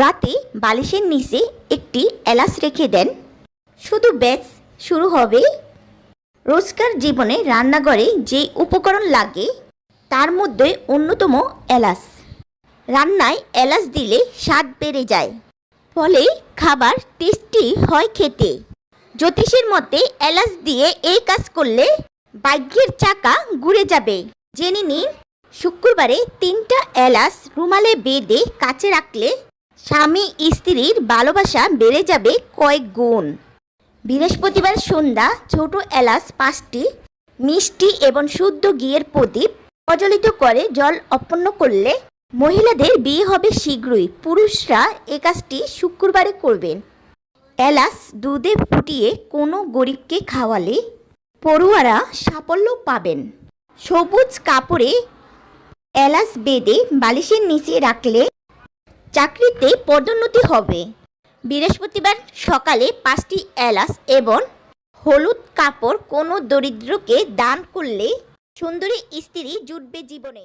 রাতে বালিশের নিচে একটি এলাচ রেখে দেন। শুধু ব্যাস, শুরু হবে রোজকার জীবনে রান্নাঘরে যে উপকরণ লাগে, তার মধ্যে অন্যতম এলাচ। রান্নায় এলাচ দিলে স্বাদ বেড়ে যায়, ফলে খাবার টেস্টি হয় খেতে। জ্যোতিষের মতে এলাচ দিয়ে এই কাজ করলে ভাগ্যের চাকা ঘুরে যাবে। জেনে নিন, শুক্রবারে তিনটা এলাচ রুমালে বেঁধে কাছে রাখলে স্বামী স্ত্রীর ভালোবাসা বেড়ে যাবে কয়েক গুণ। বৃহস্পতিবার সন্ধ্যা ছোট এলাচ পাঁচটি, মিষ্টি এবং শুদ্ধ ঘিয়ের প্রদীপ প্রজ্বলিত করে জল অপন্ন করলে মহিলাদের বিয়ে হবে শীঘ্রই। পুরুষরা এ কাজটি শুক্রবারে করবেন। এলাচ দুধে ফুটিয়ে কোনো গরিবকে খাওয়ালে পড়ুয়ারা সাফল্য পাবেন। সবুজ কাপড়ে এলাচ বেঁধে বালিশের নিচে রাখলে চাকরিতে পদোন্নতি হবে। বৃহস্পতিবার সকালে পাঁচটি এলাচ এবং হলুদ কাপড় কোনো দরিদ্রকে দান করলে সুন্দরী স্ত্রী জুটবে জীবনে।